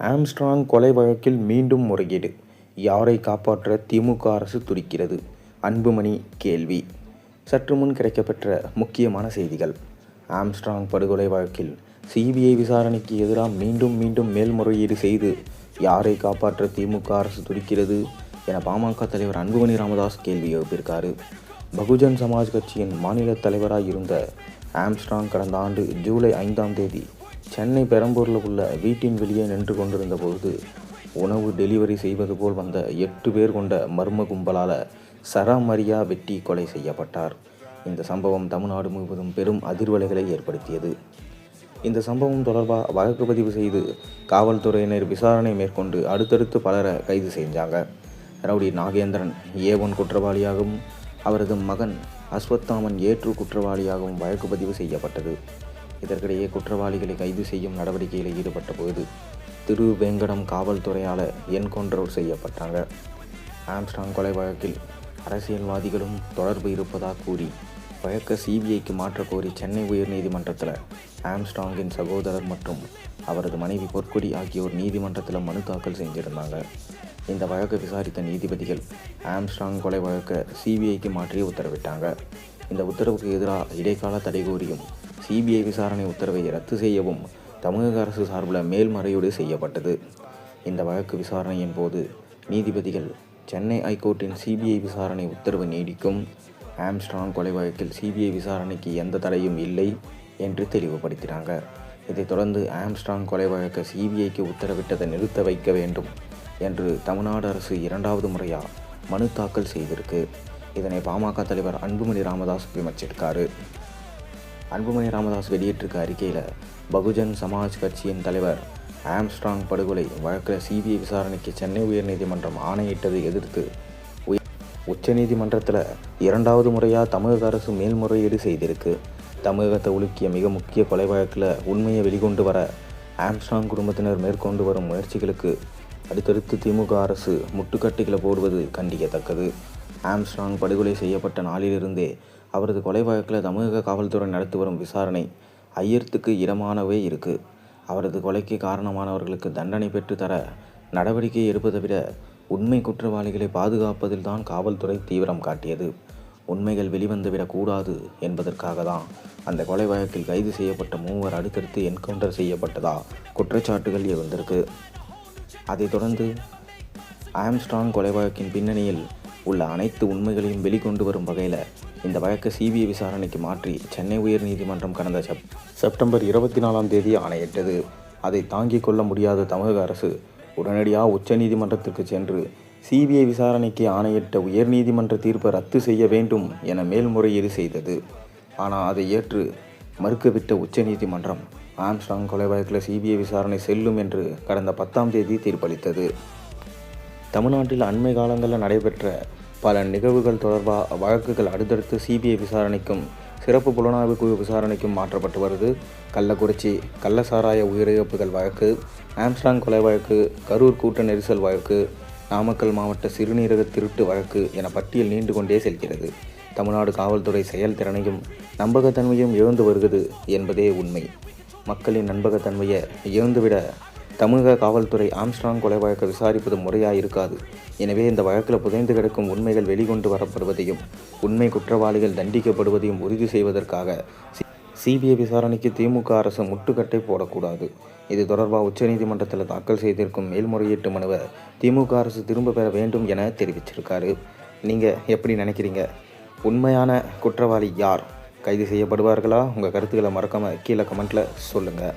Armstrong கொலை வழக்கில் மீண்டும் முறையீடு யாரை காப்பாற்ற திமுக அரசு துடிக்கிறது? அன்புமணி கேள்வி. சற்று முன் கிடைக்கப்பெற்ற முக்கியமான செய்திகள். ஆம்ஸ்ட்ராங் படுகொலை வழக்கில் சிபிஐ விசாரணைக்கு எதிராக மீண்டும் மீண்டும் மேல்முறையீடு செய்து யாரை காப்பாற்ற திமுக அரசு துடிக்கிறது என பாமக தலைவர் அன்புமணி ராமதாஸ் கேள்வி எழுப்பியிருக்காரு. பகுஜன் சமாஜ் கட்சியின் மாநில தலைவராக இருந்த ஆம்ஸ்ட்ராங் கடந்த ஆண்டு ஜூலை ஐந்தாம் தேதி சென்னை பெரம்பூரில் உள்ள வீட்டின் வெளியே நின்று கொண்டிருந்த பொழுது உணவு டெலிவரி செய்வது போல் வந்த எட்டு பேர் கொண்ட மர்ம கும்பலால் சராமரியா வெட்டி கொலை செய்யப்பட்டார். இந்த சம்பவம் தமிழ்நாடு முழுவதும் பெரும் அதிர்வலைகளை ஏற்படுத்தியது. இந்த சம்பவம் தொடர்பாக வழக்கு பதிவு செய்து காவல்துறையினர் விசாரணை மேற்கொண்டு அடுத்தடுத்து பலரை கைது செஞ்சாங்க. ரவுடி நாகேந்திரன் ஏ ஒன் குற்றவாளியாகவும் அவரது மகன் அஸ்வத்தாமன் ஏற்று குற்றவாளியாகவும் வழக்கு பதிவு செய்யப்பட்டது. இதற்கிடையே குற்றவாளிகளை கைது செய்யும் நடவடிக்கையில் ஈடுபட்ட போது திருவேங்கடம் காவல்துறையால் என்கவுண்டர் செய்யப்பட்டாங்க. ஆம்ஸ்டாங் கொலை வழக்கில் அரசியல்வாதிகளும் தொடர்பு இருப்பதாக கூறி வழக்க சிபிஐக்கு மாற்றக்கோரி சென்னை உயர்நீதிமன்றத்தில் ஆம்ஸ்டாங்கின் சகோதரர் மற்றும் அவரது மனைவி பொற்கொடி ஆகியோர் நீதிமன்றத்தில் மனு தாக்கல் செஞ்சிருந்தாங்க. இந்த வழக்கை விசாரித்த நீதிபதிகள் ஆம்ஸ்டாங் கொலை வழக்கை சிபிஐக்கு மாற்றி உத்தரவிட்டாங்க. இந்த உத்தரவுக்கு எதிராக இடைக்கால தடை கோரியும் சிபிஐ விசாரணை உத்தரவை ரத்து செய்யவும் தமிழக அரசு சார்பில் மேல்முறையீடு செய்யப்பட்டது. இந்த வழக்கு விசாரணையின் போது நீதிபதிகள் சென்னை ஐகோர்ட்டின் சிபிஐ விசாரணை உத்தரவு நீடிக்கும். ஆம்ஸ்ட்ராங் கொலை வழக்கில் சிபிஐ விசாரணைக்கு எந்த தடையும் இல்லை என்று தெளிவுபடுத்தினாங்க. இதைத் தொடர்ந்து ஆம்ஸ்ட்ராங் கொலை வழக்கை சிபிஐக்கு உத்தரவிட்டதை நிறுத்த வைக்க வேண்டும் என்று தமிழ்நாடு அரசு இரண்டாவது முறையாக மனு தாக்கல் செய்திருக்கு. இதனை பாமக தலைவர் அன்புமணி ராமதாஸ் விமர்சித்திருக்காரு அன்புமணி ராமதாஸ் வெளியிட்டிருக்க அறிக்கையில் பகுஜன் சமாஜ் கட்சியின் தலைவர் ஆம்ஸ்ட்ராங் படுகொலை வழக்கில் சிபிஐ விசாரணைக்கு சென்னை உயர்நீதிமன்றம் ஆணையிட்டதை எதிர்த்து உச்சநீதிமன்றத்தில் இரண்டாவது முறையாக தமிழக அரசு மேல்முறையீடு செய்திருக்கு. தமிழகத்தை உலுக்கிய மிக முக்கிய கொலை வழக்கில் உண்மையை வெளிக்கொண்டு வர ஆம்ஸ்ட்ராங் குடும்பத்தினர் மேற்கொண்டு வரும் முயற்சிகளுக்கு அடுத்தடுத்து திமுக அரசு முட்டுக்கட்டைகளை போடுவது கண்டிக்கத்தக்கது. ஆம்ஸ்ட்ராங் படுகொலை செய்யப்பட்ட நாளிலிருந்தே அவரது கொலை வழக்கில் தமிழக காவல்துறை நடத்தி வரும் விசாரணை ஐயத்துக்கு இடமானவே இருக்குது அவரது கொலைக்கு காரணமானவர்களுக்கு தண்டனை பெற்று தர நடவடிக்கை எடுப்பதை விட உண்மை குற்றவாளிகளை பாதுகாப்பதில் தான் காவல்துறை தீவிரம் காட்டியது. உண்மைகள் வெளிவந்துவிடக்கூடாது என்பதற்காக தான் அந்த கொலை வழக்கில் கைது செய்யப்பட்ட மூவர் அடுத்தடுத்து என்கவுண்டர் செய்யப்பட்டதா குற்றச்சாட்டுகள் எழுந்திருக்கு. அதைத் தொடர்ந்து ஆம்ஸ்ட்ராங் கொலை வழக்கின் பின்னணியில் உள்ள அனைத்து உண்மைகளையும் வெளிக்கொண்டு வரும் வகையில் இந்த வழக்கு சிபிஐ விசாரணைக்கு மாற்றி சென்னை உயர்நீதிமன்றம் கடந்த செப் செப்டம்பர் இருபத்தி நாலாம் தேதி ஆணையிட்டது. அதை தாங்கிக் கொள்ள முடியாத தமிழக அரசு உடனடியாக உச்சநீதிமன்றத்திற்கு சென்று சிபிஐ விசாரணைக்கு ஆணையிட்ட உயர்நீதிமன்ற தீர்ப்பை ரத்து செய்ய வேண்டும் என மேல்முறையீடு செய்தது. ஆனால் அதை ஏற்று மறுக்கவிட்ட உச்சநீதிமன்றம் ஆம்ஸ்டாங் கொலை வழக்கில் சிபிஐ விசாரணை செல்லும் என்று கடந்த பத்தாம் தேதி தீர்ப்பளித்தது. தமிழ்நாட்டில் அண்மை காலங்களில் நடைபெற்ற பல நிகழ்வுகள் தொடர்பாக வழக்குகள் அடுத்தடுத்து சிபிஐ விசாரணைக்கும் சிறப்பு புலனாய்வு குழு விசாரணைக்கும் மாற்றப்பட்டு வருது. கள்ளக்குறிச்சி கள்ளசாராய உயிரிழப்புகள் வழக்கு ஆம்ஸ்டாங் கொலை வழக்கு கரூர் கூட்ட நெரிசல் வழக்கு நாமக்கல் மாவட்ட சிறுநீரக திருட்டு வழக்கு என பட்டியல் நீண்டு கொண்டே செல்கிறது. தமிழ்நாடு காவல்துறை செயல்திறனையும் நம்பகத்தன்மையும் இழந்து வருகிறது என்பதே உண்மை. மக்களின் நம்பகத்தன்மையை இழந்துவிட தமிழக காவல்துறை ஆம்ஸ்ட்ராங் கொலை வழக்கை விசாரிப்பது முறையாக இருக்காது எனவே இந்த வழக்கில் புதைந்து கிடக்கும் உண்மைகள் வெளிக்கொண்டு வரப்படுவதையும் உண்மை குற்றவாளிகள் தண்டிக்கப்படுவதையும் உறுதி செய்வதற்காக சிபிஐ விசாரணைக்கு திமுக அரசு முட்டுக்கட்டை போடக்கூடாது. இது தொடர்பாக உச்சநீதிமன்றத்தில் தாக்கல் செய்திருக்கும் மேல்முறையீட்டு மனுவை திமுக அரசு திரும்ப பெற வேண்டும் என தெரிவிச்சிருக்காரு. நீங்கள் எப்படி நினைக்கிறீங்க? உண்மையான குற்றவாளி யார்? கைது செய்யப்படுவார்களா? உங்கள் கருத்துக்களை மறக்காமல் கீழே கமெண்ட்டில் சொல்லுங்கள்